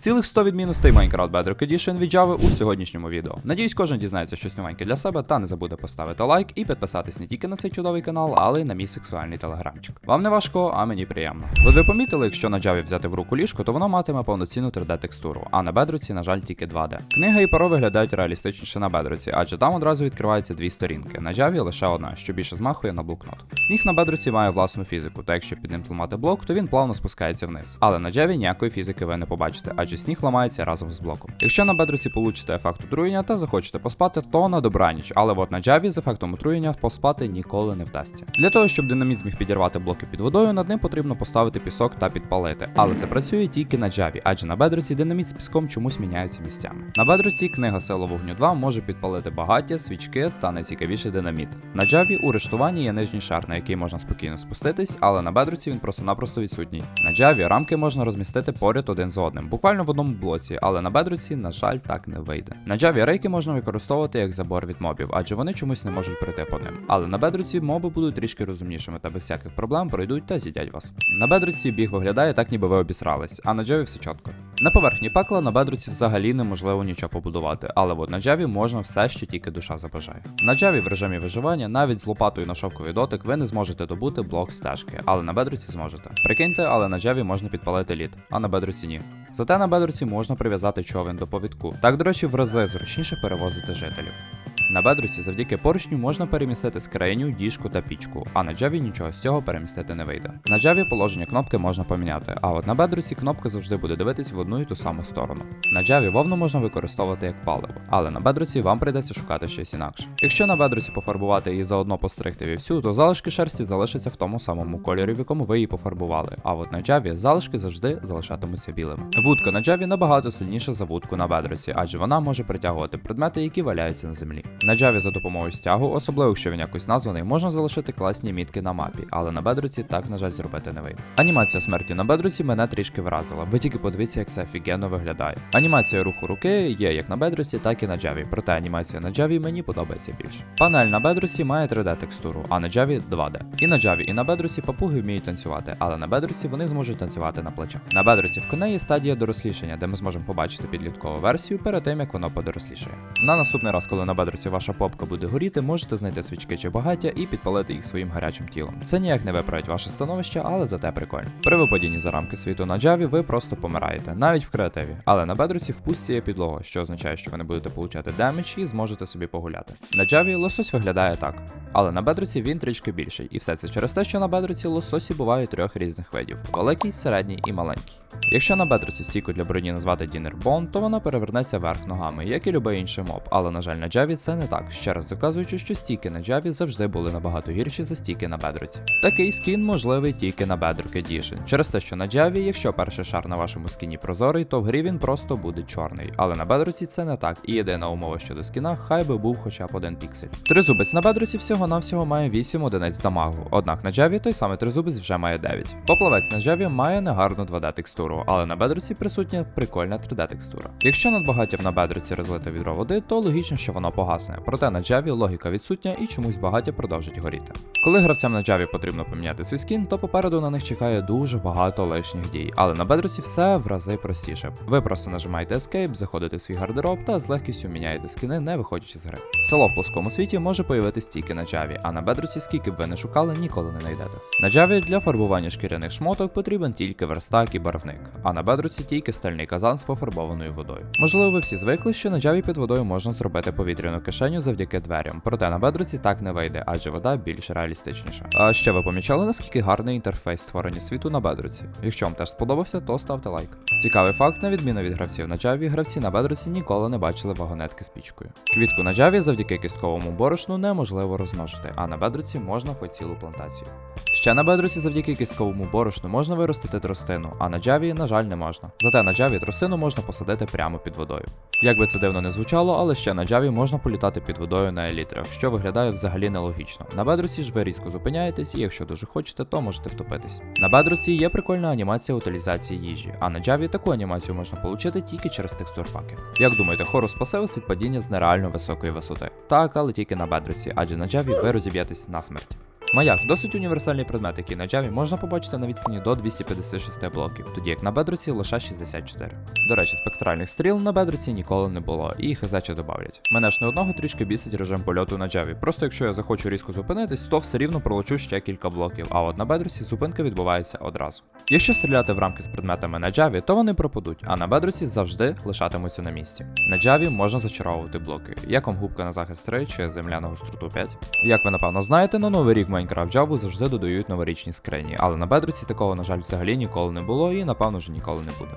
Цілих 100 відмінностей Minecraft Bedrock Edition від Java у сьогоднішньому відео. Надіюсь, кожен дізнається щось новеньке для себе та не забуде поставити лайк і підписатись не тільки на цей чудовий канал, але й на мій сексуальний телеграмчик. Вам не важко, а мені приємно. От ви помітили, якщо на Java взяти в руку ліжко, то воно матиме повноцінну 3D-текстуру, а на бедроці, на жаль, тільки 2D. Книга і перо виглядають реалістичніше на бедроці, адже там одразу відкриваються дві сторінки. На Java лише одна, що більше змахує на блокнот. Сніг на бедроці має власну фізику, та якщо під ним зламати блок, то він плавно спускається вниз. Але на Java ніякої фізики ви не побачите, адже сніг ламається разом з блоком. Якщо на бедроці получите ефект отруєння та захочете поспати, то на добраніч, але от на Java з ефектом отруєння поспати ніколи не вдасться. Для того, щоб динаміт зміг підірвати блоки під водою, над ним потрібно поставити пісок та підпалити. Але це працює тільки на Java, адже на бедроці динаміт з піском чомусь міняється місцями. На бедроці книга Сила вогню 2 може підпалити багаття, свічки та найцікавіше динаміт. На Java у рештуванні є нижній шар, на який можна спокійно спуститись, але на бедроці він просто-напросто відсутній. На Java рамки можна розмістити поряд один з одним, буквально в одному блоці, але на бедруці, на жаль, так не вийде. На Java рейки можна використовувати як забор від мобів, адже вони чомусь не можуть пройти по ним. Але на бедруці моби будуть трішки розумнішими та без всяких проблем пройдуть та з'їдять вас. На бедруці біг виглядає так, ніби ви обісрались, а на Java все чітко. На поверхні пекла на бедруці взагалі неможливо нічого побудувати, але от на джаві можна все, що тільки душа забажає. На джаві в режимі виживання навіть з лопатою на шовковий дотик ви не зможете добути блок стежки, але на бедруці зможете. Прикиньте, але на джаві можна підпалити лід, а на бедруці ні. Зате на бедруці можна прив'язати човен до повідку. Так, до речі, в рази зручніше перевозити жителів. На бедруці завдяки поручню можна перемістити скриню, діжку та пічку, а на Java нічого з цього перемістити не вийде. На Java положення кнопки можна поміняти, а от на бедруці кнопка завжди буде дивитись в одну і ту саму сторону. На Java вовну можна використовувати як паливо, але на бедруці вам прийдеться шукати щось інакше. Якщо на бедруці пофарбувати і заодно постригти вівцю, то залишки шерсті залишаться в тому самому кольорі, в якому ви її пофарбували. А от на Java залишки завжди залишатимуться білими. Вудка на Java набагато сильніша за вудку на бедруці, адже вона може притягувати предмети, які валяються на землі. На Java за допомогою стягу, особливо якщо він якось названий, можна залишити класні мітки на мапі, але на бедруці так, на жаль, зробити не вийде. Анімація смерті на бедруці мене трішки вразила. Ви тільки подивіться, як це офігенно виглядає. Анімація руху руки є як на бедруці, так і на Java, проте анімація на Java мені подобається більше. Панель на бедруці має 3D текстуру, а на Java 2D. І на Java, і на бедруці папуги вміють танцювати, але на бедруці вони зможуть танцювати на плечах. На бедруці в коней є стадія дорослішання, де ми зможемо побачити підліткову версію перед тим, як воно подорослішає. На наступний раз, коли на бедруці ваша попка буде горіти, можете знайти свічки чи багаття і підпалити їх своїм гарячим тілом. Це ніяк не виправить ваше становище, але зате прикольно. При випадінні за рамки світу на Java ви просто помираєте, навіть в креативі. Але на бедруці в пустці є підлога, що означає, що ви не будете получати демедж і зможете собі погуляти. На Java лосось виглядає так. Але на бедруці він трішки більший, і все це через те, що на бедруці лососі бувають трьох різних видів: великий, середній і маленький. Якщо на бедруці стійку для броні назвати Bone, то вона перевернеться вверх ногами, як і любий інший моб. Але на жаль, на Java це не так, ще раз доказуючи, що стійки на Java завжди були набагато гірші за стійки на бедруці. Такий скін можливий тільки на Bedrock Edition. Через те, що на Java, якщо перший шар на вашому скіні прозорий, то в грі він просто буде чорний. Але на бедруці це не так, і єдина умова щодо скіна, хай би був хоча б один піксель. Тризубець на бедруці всього-навсього має 8 одиниць дамагу, однак на Java той самий тризубець вже має 9. Поплавець на Java має негарну 2D текстуру, але на бедруці присутня прикольна 3D текстура. Якщо над на бедруці розлите відро води, то логічно, що воно погасне. Проте на Java логіка відсутня і чомусь багаття продовжить горіти. Коли гравцям на Java потрібно поміняти свій скін, то попереду на них чекає дуже багато лишніх дій, але на бедруці все в рази простіше. Ви просто нажимаєте Escape, заходите в свій гардероб та з легкістю міняєте скини, не виходячи з гри. Село в плоскому світі може появитись тільки на Java, а на бедруці, скільки б ви не шукали, ніколи не знайдете. На Java для фарбування шкіряних шмоток потрібен тільки верстак і барвник, а на бедруці тільки стальний казан з пофарбованою водою. Можливо, ви всі звикли, що на Java під водою можна зробити повітряну кишеню завдяки дверям, проте на бедруці так не вийде, адже вода більш реалістичніша. А ще ви помічали, наскільки гарний інтерфейс створення світу на бедруці? Якщо вам теж сподобався, то ставте лайк. Цікавий факт, на відміну від гравців на Java, гравці на бедруці ніколи не бачили вагонетки з пічкою. Квітку на Java завдяки кістковому борошну неможливо розмножити, а на бедруці можна хоч цілу плантацію. Ще на бедруці завдяки кістковому борошну можна виростити тростину, а на Java, на жаль, не можна. Зате на Java тростину можна посадити прямо під водою. Як би це дивно не звучало, але ще на Java можна політати під водою на елітрах, що виглядає взагалі нелогічно. На бедруці ж ви різко зупиняєтесь, і якщо дуже хочете, то можете втопитись. На бедруці є прикольна анімація утилізації їжі, а на Java таку анімацію можна отримати тільки через текстурпаки. Як думаєте, хорус спасе від падіння з нереально високої висоти? Так, але тільки на бедруці, адже на Java ви розіб'єтесь на смерть. Маяк досить універсальний предмет, який на Java можна побачити на відстані до 256 блоків, тоді як на бедруці лише 64. До речі, спектральних стріл на бедруці ніколи не було, і їх ізаче добавлять. Мене ж не одного трішки бісить режим польоту на Java. Просто якщо я захочу різко зупинитись, то все рівно пролечу ще кілька блоків, а от на бедруці зупинка відбувається одразу. Якщо стріляти в рамки з предметами на Java, то вони пропадуть, а на бедруці завжди лишатимуться на місці. На Java можна зачаровувати блоки, як вам губка на захист 3 чи земля на гостроту 5. Як ви напевно знаєте, на новий рік Minecraft Java завжди додають новорічні скрині, але на бедруці такого, на жаль, взагалі ніколи не було і напевно вже ніколи не буде.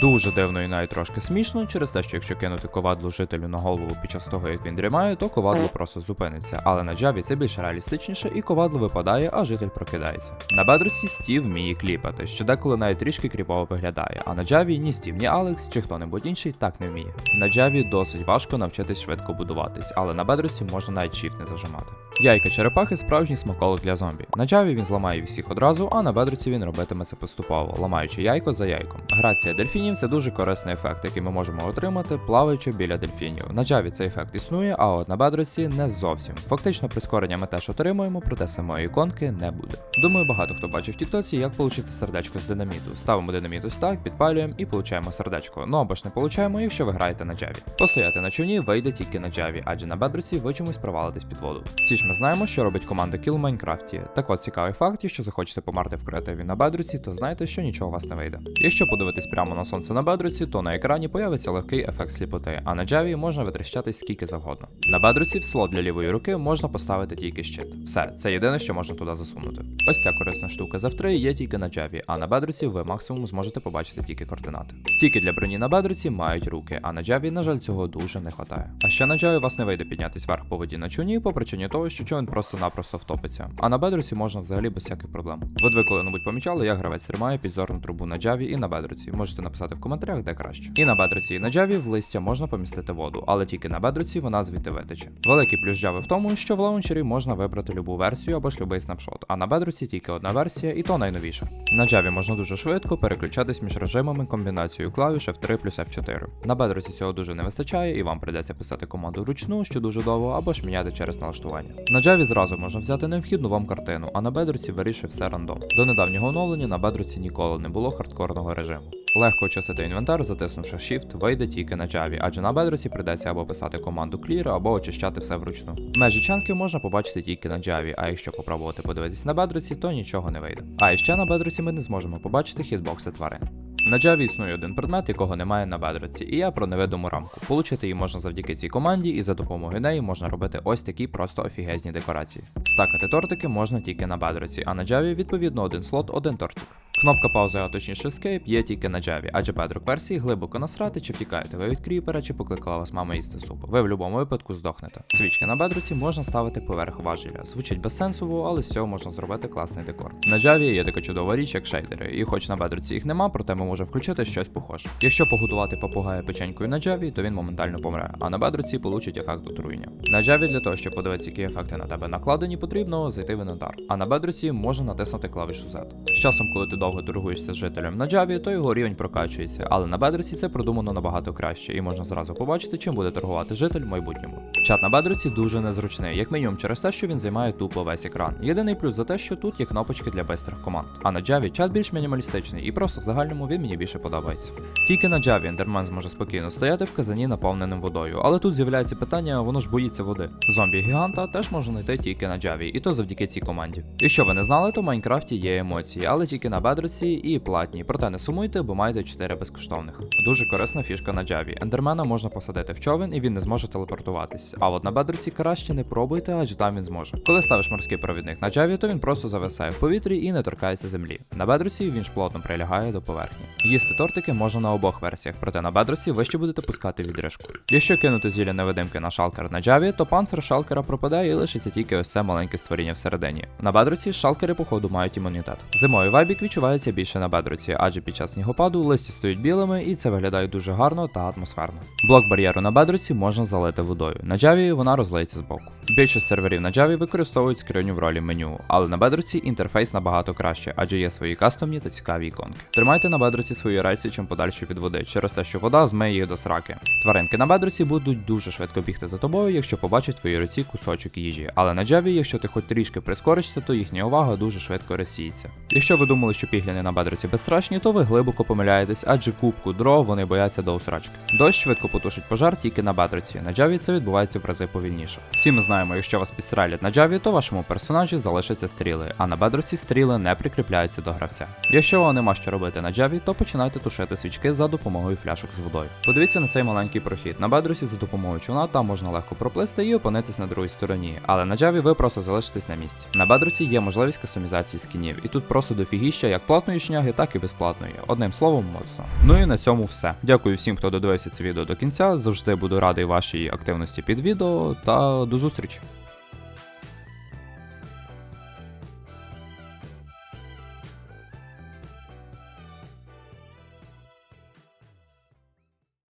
Дуже дивно і навіть трошки смішно, через те, що якщо кинути ковадлу жителю на голову під час того, як він дрімає, то ковадло просто зупиниться. Але на Java це більш реалістичніше, і ковадло випадає, а житель прокидається. На бедруці Стів вміє кліпати, що деколи навіть трішки кріпово виглядає, а на Java ні Стів, ні Алекс чи хто-небудь інший так не вміє. На Java досить важко навчитись швидко будуватись, але на бедруці можна навіть shift не зажимати. Яйка черепахи справжній смаколик для зомбі. На Java він зламає всіх одразу, а на бедруці він робитиме це поступово, ламаючи яйко за яйком. Грація дельфінів це дуже корисний ефект, який ми можемо отримати, плаваючи біля дельфінів. На Java цей ефект існує, а от на бедруці не зовсім. Фактично прискорення ми теж отримуємо, проте самої іконки не буде. Думаю, багато хто бачив в Тіктоці, як отримати сердечко з динаміту. Ставимо динаміт ось так, підпалюємо і получаємо сердечко. Ну або ж не получаємо, якщо ви граєте на Java. Постояти на човні вийде тільки на Java, адже на бедруці ви чомусь провалитесь під воду. Всі ж ми знаємо, що робить команда в Майнкрафті. Так от цікавий факт, якщо захочете померти в креативі на бедруці, то знайте, що нічого у вас не вийде. Якщо подивитись прямо на сонце на бедруці, то на екрані появиться легкий ефект сліпоти, а на Java можна витріщатись скільки завгодно. На бедруці в слот для лівої руки можна поставити тільки щит. Все, це єдине, що можна туди засунути. Ось ця корисна штука з F3 є тільки на Java, а на бедруці ви максимум зможете побачити тільки координати. Стільки для броні на бедруці мають руки, а на Java, на жаль, цього дуже не вистачає. А ще на Java вас не вийде піднятись вверх по воді на човні по причині того, що човен просто-напросто втопиться. А на бедруці можна взагалі без всяких проблем. Ви коли-небудь помічали, як гравець тримає підзорну трубу на Java і на бедруці. Можете написати в коментарях, де краще. І на бедруці, і на Java в листя можна помістити воду, але тільки на бедруці вона звідти витече. Великий плюс Java в тому, що в лаунчері можна вибрати любу версію або ж любий снапшот, а на бедруці тільки одна версія, і то найновіша. На Java можна дуже швидко переключатись між режимами комбінацією клавіш F3 плюс F4. На бедруці цього дуже не вистачає, і вам придеться писати команду вручну, що дуже довго, або ж міняти через налаштування. На Java зразу можна взяти необхідну вам картину, а на бедруці вирішує все рандом. До недавнього оновлення на бедруці ніколи не було хардкорного режиму. Легко очистити інвентар, затиснувши Shift, вийде тільки на Java, адже на бедруці придеться або писати команду Clear, або очищати все вручну. Межі чанки можна побачити тільки на Java, а якщо попробувати подивитись на бедруці, то нічого не вийде. А іще на бедруці ми не зможемо побачити хітбокси тварин. На Java існує один предмет, якого немає на бедроці, і я про невидиму рамку. Получити її можна завдяки цій команді, і за допомогою неї можна робити ось такі просто офігезні декорації. Стакати тортики можна тільки на бедроці, а на Java відповідно один слот, один тортик. Кнопка паузи, а точніше Escape є тільки на Java, адже бедрок версії глибоко насрати, чи втікаєте ви від кріпера, чи покликала вас мама їсти суп. Ви в будь-якому випадку здохнете. Свічки на бедруці можна ставити поверх важеля. Звучить безсенсово, але з цього можна зробити класний декор. На Java є така чудова річ, як шейдери, і хоч на бедруці їх нема, проте ми можемо включити щось похоже. Якщо поготувати попугая печенькою на Java, то він моментально помре, а на бедруці получить ефект отруєння. На Java для того, щоб подивитися, які ефекти на тебе накладені, потрібно зайти в інвентар. А на бедруці можна натиснути клавішу Z. З часом, коли ти довго торгуєшся з жителем на Java, то його рівень прокачується, але на бедруці це продумано набагато краще, і можна зразу побачити, чим буде торгувати житель в майбутньому. Чат на бедруці дуже незручний, як мінімум через те, що він займає тупо весь екран. Єдиний плюс за те, що тут є кнопочки для бистрих команд. А на Java чат більш мінімалістичний, і просто в загальному він мені більше подобається. Тільки на Java ендермен зможе спокійно стояти в казані, наповненим водою, але тут з'являється питання, воно ж боїться води. Зомбі гіганта теж можна знайти тільки на Java, і то завдяки цій команді. Якщо ви не знали, то в Майнкрафті є емоції, але тільки на бедроці і платні. Проте не сумуйте, бо маєте 4 безкоштовних. Дуже корисна фішка на Java. Ендермена можна посадити в човен і він не зможе телепортуватись. А от на бедроці краще не пробуйте, адже там він зможе. Коли ставиш морський провідник на Java, то він просто зависає в повітрі і не торкається землі. На бедроці він ж плотно прилягає до поверхні. Їсти тортики можна на обох версіях, проте на бедроці ви ще будете пускати відрижку. Якщо кинути зілля невидимки на шалкер на Java, то панцир шалкера пропадає і лишиться тільки ось це маленьке створіння всередині. На бедроці шалкери, походу, мають імунітет. Зимою вайбік відчувається більше на бедроці, адже під час снігопаду листя стають білими і це виглядає дуже гарно та атмосферно. Блок бар'єру на бедроці можна залити водою. На джаві вона розлиється збоку. Більшість серверів на Java використовують скриню в ролі меню, але на бедруці інтерфейс набагато краще, адже є свої кастомні та цікаві іконки. Тримайте на бедруці свої рельси чим подальше від води, через те, що вода змиє їх до сраки. Тваринки на бедруці будуть дуже швидко бігти за тобою, якщо побачать в твоїй руці кусочок їжі. Але на Java, якщо ти хоч трішки прискоришся, то їхня увага дуже швидко розсіється. Якщо ви думали, що пігляни на бедруці безстрашні, то ви глибоко помиляєтесь, адже кубку дров вони бояться до усрачки. Дощ швидко потушить пожар тільки на бедруці. На Java це відбувається в рази повільніше. Всі ми знаємо, якщо вас підстрелять на Java, то вашому персонажі залишаться стріли, а на бедруці стріли не прикріпляються до гравця. Якщо вам нема що робити на Java, то починайте тушити свічки за допомогою фляшок з водою. Подивіться на цей маленький прохід. На бедрусі за допомогою човна там можна легко проплисти і опинитись на другій стороні, але на Java ви просто залишитесь на місці. На бедрусі є можливість кастомізації скінів, і тут просто дофігіща як платної шняги, так і безплатної. Одним словом, моцно. Ну і на цьому все. Дякую всім, хто додивився це відео до кінця. Завжди буду радий вашій активності під відео та до зустрічі зустріч!